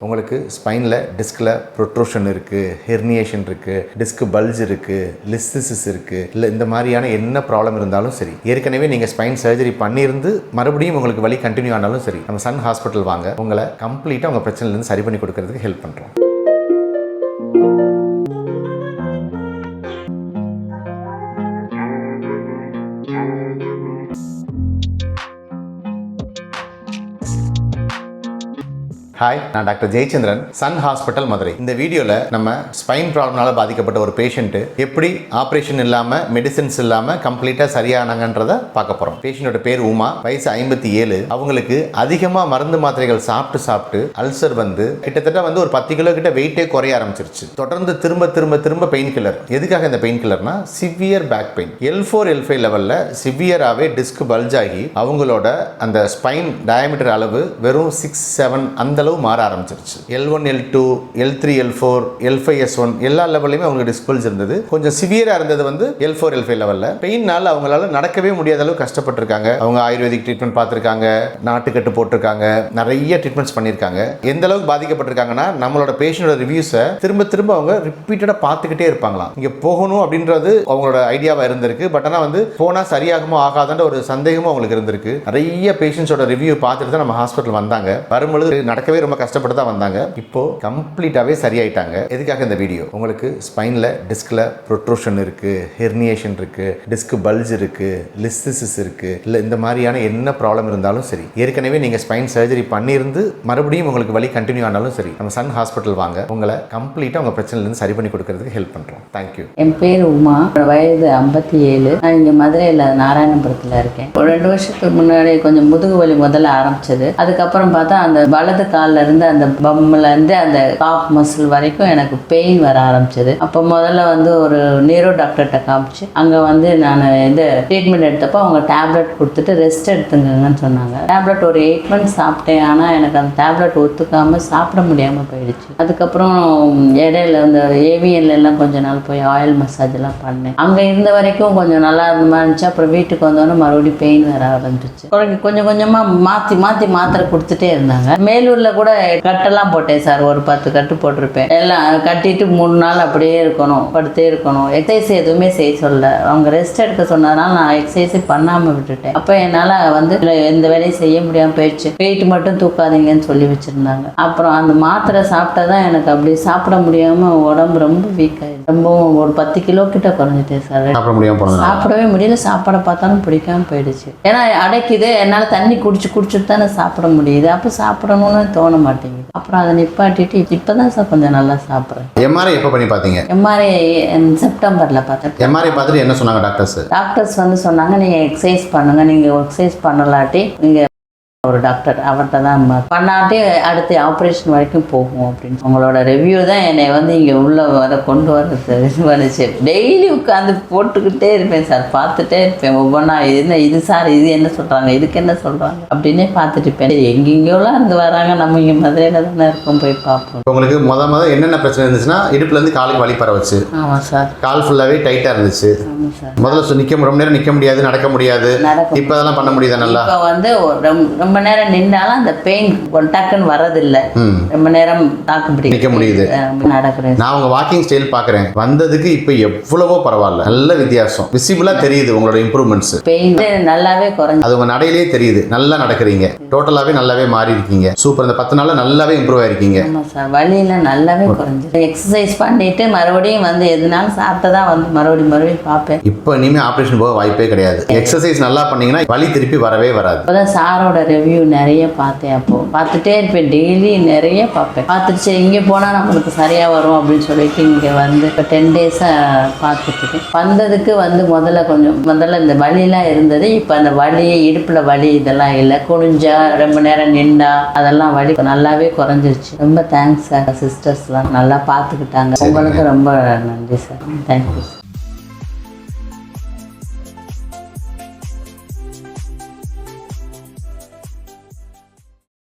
உங்களுக்கு ஸ்பைனில் டிஸ்கில் ப்ரொட்ரூஷன் இருக்குது ஹெர்னியேஷன் இருக்குது டிஸ்க் பல்ஜ் இருக்குது லிஸ்திசிஸ் இருக்குது இல்லை இந்த மாதிரியான என்ன ப்ராப்ளம் இருந்தாலும் சரி ஏற்கனவே நீங்கள் ஸ்பைன் சர்ஜரி பண்ணியிருந்து மறுபடியும் உங்களுக்கு வழி கண்டினியூ ஆனாலும் சரி நம்ம சன் ஹாஸ்பிட்டல் வாங்க உங்களை கம்ப்ளீட்டாக உங்கள் பிரச்சனையிலேருந்து சரி பண்ணி கொடுக்கறதுக்கு ஹெல்ப் பண்ணுறோம் ஹாய் நான் doctor Jayachandran Sun Hospital Madurai. இந்த வீடியோவில் நம்ம ஸ்பைன் ப்ராப்ளம்னால பாதிக்கப்பட்ட ஒரு பேஷண்ட்டு எப்படி ஆப்ரேஷன் இல்லாமல் மெடிசின்ஸ் இல்லாமல் கம்ப்ளீட்டாக சரியானாங்கன்றதை பார்க்க போகிறோம் பேஷண்ட்டோட பேர் உமா வயசு ஐம்பத்தி ஏழு. அவங்களுக்கு அதிகமாக மருந்து மாத்திரைகள் சாப்பிட்டு சாப்பிட்டு அல்சர் வந்து கிட்டத்தட்ட வந்து ஒரு பத்து கிலோ கிட்ட வெயிட்டே குறைய ஆரம்பிச்சிருச்சு. தொடர்ந்து திரும்ப திரும்ப திரும்ப பெயின் கில்லர் எதுக்காக இந்த pain கில்லர்னா severe back pain L four L five லெவலில் சிவியராகவே டிஸ்க் பல்ஜ் ஆகி அவங்களோட அந்த ஸ்பைன் டயமீட்டர் அளவு வெறும் சிக்ஸ் செவன் அந்த அளவு மாற ஆரம்பிச்சிருச்சு. L one L two L three L four L five S one எல்லா லெவல்லையுமே அவங்களுக்கு டிஸ்பிள்ஸ் இருந்தது. கொஞ்சம் சிவியராக இருந்தது வந்து எல் ஃபோர் எல் ஃபைவ் லெவலில் பெயின்னால் அவங்களால நடக்கவே முடியாத அளவு கஷ்டப்பட்டிருக்காங்க. அவங்க ஆயுர்வேதிக் ட்ரீட்மெண்ட் பார்த்துருக்காங்க நாட்டுக்கட்டு போட்டிருக்காங்க நிறைய ட்ரீட்மெண்ட்ஸ் பண்ணியிருக்காங்க. எந்த அளவுக்கு பாதிக்கப்பட்டிருக்காங்கன்னா நம்மளோட பேஷண்டோட ரிவ்யூஸை திரும்ப திரும்ப அவங்க ரிப்பீட்டடாக பார்த்துக்கிட்டே இருப்பாங்களாம். இங்கே போகணும் அப்படின்றது அவங்களோட ஐடியாவாக இருந்திருக்கு. பட் ஆனால் வந்து போனால் சரியாகுமோ ஆகாதுன்ற ஒரு சந்தேகமும் அவங்களுக்கு இருந்திருக்கு. நிறைய பேஷண்ட்ஸோட ரிவ்யூ பார்த்துட்டு தான் நம்ம ஹாஸ்பிட்டல் வந்தாங்க. வரும்பொழுது நடக்கவே ரொம்ப கஷ்டப்பட்டு தான் வந்தாங்க. இப்போ கம்ப்ளீட்டாகவே சரியாயிட்டாங்க. எதுக்காக இந்த வீடியோ? உங்களுக்கு ஸ்பைனில் டிஸ்கில் ப்ரொட்ரூஷன் இருக்குது ஹெர்னியேஷன் இருக்குது டிஸ்க் பல்ஜ் இருக்குது லிஸ்திசிஸ் இருக்குது இல்லை இந்த மாதிரியான என்ன ப்ராப்ளம் இருந்தாலும் சரி ஏற்கனவே நீங்கள் ஸ்பைன் சர்ஜரி பண்ணியிருந்து மறுபடியும் உங்களுக்கு வலி கண்டினியூ ஆனாலும் சரி நம்ம சன் ஹாஸ்பிட்டல் வாங்க. உங்களை கம்ப்ளீட்டாக உங்கள் பிரச்சனையிலேருந்து சரி பண்ணி கொடுக்கறதுக்கு ஹெல்ப் பண்ணுறோம் தேங்க்யூ என் பேர் உமா. வயது ஐம்பத்தி ஏழு நான் இங்கே மதுரையில் நாராயணபுரத்தில் இருக்கேன். ஒரு ரெண்டு வருஷத்துக்கு முன்னாடி கொஞ்சம் முதுகு வலி முதல்ல ஆரம்பிச்சது. அதுக்கப்புறம் பார்த்தா அந்த வலது கால்ல இருந்து அந்த பம்மில் இருந்து அந்த காப் மசில் வரைக்கும் எனக்கு பெயின் வர ஆரம்பிச்சது. அப்போ முதல்ல வந்து ஒரு நீரோ டாக்டர்கிட்ட காமிச்சு அங்கே வந்து நான் இது ட்ரீட்மெண்ட் எடுத்தப்போ அவங்க டேப்லெட் கொடுத்துட்டு ரெஸ்ட் எடுத்துங்கன்னு சொன்னாங்க. டேப்லெட் ஒரு எயிட் மந்த்ஸ் சாப்பிட்டேன் ஆனால் எனக்கு அந்த டேப்லெட் ஒத்துக்காமல் சாப்பிட முடியாமல் போயிடுச்சு. அதுக்கப்புறம் இடையில இந்த ஏவிஎல் எல்லாம் கொஞ்ச நாள் போய் ஆயில் மசாஜ் எல்லாம் பண்ணேன். அங்கே இருந்த வரைக்கும் கொஞ்சம் நல்லா இருந்த மாதிரி இருந்துச்சு. அப்புறம் வீட்டுக்கு வந்தோடனே மறுபடியும் பெயின் வர ஆரம்பிச்சிச்சு. கொஞ்சம் கொஞ்சம் கொஞ்சமாக மாற்றி மாற்றி மாத்திரை கொடுத்துட்டே இருந்தாங்க. மேலூரில் கூட கட்டெல்லாம் போட்டேன் சார். ஒரு பத்து கட்டு போட்டிருப்பேன். எல்லாம் கட்டிட்டு மூணு நாள் அப்படியே இருக்கணும். படுத்தே இருக்கணும். எக்ஸசைஸ் எதுவுமே செய்ய சொல்லல. அவங்க ரெஸ்ட் எடுக்க சொன்னதுனால நான் எக்ஸசைஸே பண்ணாமல் விட்டுட்டேன். அப்போ என்னால் வந்து எந்த வேலையும் செய்ய முடியாமல் போயிடுச்சு. வெயிட் மட்டும் தூக்காதீங்கன்னு சொல்லி வச்சுருந்தாங்க. அப்புறம் அந்த மாத்திரை சாப்பிட்டா தான் எனக்கு அப்படி சாப்பிட முடியாமல் உடம்பு ரொம்ப வீக் ஆயிடுச்சு. ரொம்பவும் ஒரு பத்து கிலோ கிட்ட குறைஞ்சிட்டேன் சார். சாப்பிடவே முடியல. சாப்பாடை பார்த்தாலும் பிடிக்காம போயிடுச்சு. ஏன்னா அடைக்குது. என்னால் தண்ணி குடிச்சு குடிச்சிட்டு தானே சாப்பிட முடியுது. அப்போ சாப்பிடணும்னு தோண மாட்டேங்குது அப்புறம் அதை நிப்பாட்டிட்டு இப்போ தான் சார் கொஞ்சம் நல்லா சாப்பிட்றேன். எம்ஆர்ஐ எப்போ பண்ணி பார்த்தீங்க எம்ஆர்ஐ செப்டம்பரில் பார்த்தேன் எம்ஆர்ஐ பார்த்துட்டு என்ன சொன்னாங்க டாக்டர்ஸ்? டாக்டர்ஸ் வந்து சொன்னாங்க நீங்கள் எக்ஸசைஸ் பண்ணுங்க நீங்கள் எக்ஸசைஸ் பண்ணலாட்டி நீங்கள் ஒரு டாக்டர் அவர்கிட்ட தான் பண்ணாட்டி அடுத்து ஆப்ரேஷன் வரைக்கும் போகும் அப்படின்னு. உங்களோட ரிவ்யூ தான் என்னை வந்து இங்கே உள்ள வர கொண்டு வரது இது பண்ணுச்சு டெய்லி உட்காந்து போட்டுக்கிட்டே இருப்பேன் சார் பார்த்துட்டே இருப்பேன். ஒவ்வொன்றா என்ன இது சார் இது என்ன சொல்கிறாங்க இதுக்கு என்ன சொல்கிறாங்க அப்படின்னே பார்த்துட்டு இருப்பேன். எங்கெங்கேயோலாம் இருந்து வராங்க? நம்ம இங்கே மதுரையில் தானே இருக்கோம். போய் பார்ப்போம். உங்களுக்கு முத முத என்னென்ன பிரச்சனை இருந்துச்சுன்னா இடுப்புலேருந்து காலுக்கு வலி பரவச்சு. ஆமாம் சார் கால் ஃபுல்லாகவே டைட்டாக இருந்துச்சு. முதல்ல நிக்க ரொம்ப நேரம் நிற்க முடியாது நடக்க முடியாது. இப்போ அதெல்லாம் பண்ண முடியுதா. நல்லா? இப்போ வந்து ஒரு ரொம்ப ரொம்ப நேரம் நின்னாலும் அந்த பெயின் டக்குன்னு வரதில்லை ரொம்ப நேரம் தாக்கு பிடிக்க முடியுது. நடக்கிறேன். நான் உங்க வாக்கிங் ஸ்டைல் பார்க்குறேன். வந்ததுக்கு இப்போ எவ்வளவோ பரவாயில்ல. நல்ல வித்தியாசம். விசிபிளாக தெரியுது உங்களோட இம்ப்ரூவ்மெண்ட்ஸ் பெயின் நல்லாவே குறைஞ்சி அது உங்க நடையிலே தெரியுது. நல்லா நடக்கிறீங்க. டோட்டலாகவே நல்லாவே மாறி இருக்கீங்க சூப்பர் இந்த பத்து நாள்ல நல்லாவே இம்ப்ரூவ் ஆயிருக்கீங்க. சார் வலியெல்லாம் நல்லாவே குறைஞ்சி. எக்ஸசைஸ் பண்ணிட்டு மறுபடியும் வந்து எதுனாலும் சாப்பிட்டு தான் வந்து மறுபடியும் மறுபடியும் பார்ப்பேன். இப்போ இனிமேல் ஆப்ரேஷன் போக வாய்ப்பே கிடையாது. எக்ஸசைஸ் நல்லா பண்ணீங்கன்னா வலி திருப்பி வரவே வராது. சாரோட ரிவ்யூ நிறைய பார்த்தேன் அப்போ. பார்த்துட்டே இருப்பேன். டெய்லி நிறைய பார்ப்பேன். பார்த்துட்டு சரி இங்கே போனால் நம்மளுக்கு சரியாக வரும் அப்படின்னு சொல்லிட்டு இங்கே வந்து இப்போ டென் டேஸாக பார்த்துட்டு வந்ததுக்கு வந்து முதல்ல கொஞ்சம் முதல்ல இந்த வலிலாம் இருந்தது. இப்போ அந்த வலி இடுப்பில் வலி இதெல்லாம் இல்லை. குனிஞ்சா ரொம்ப நேரம் நின்றா அதெல்லாம் வலி நல்லாவே குறைஞ்சிருச்சு. ரொம்ப தேங்க்ஸ் சார் சிஸ்டர்ஸ்லாம் நல்லா பார்த்துக்கிட்டாங்க. உங்களுக்கு ரொம்ப நன்றி சார் தேங்க்யூ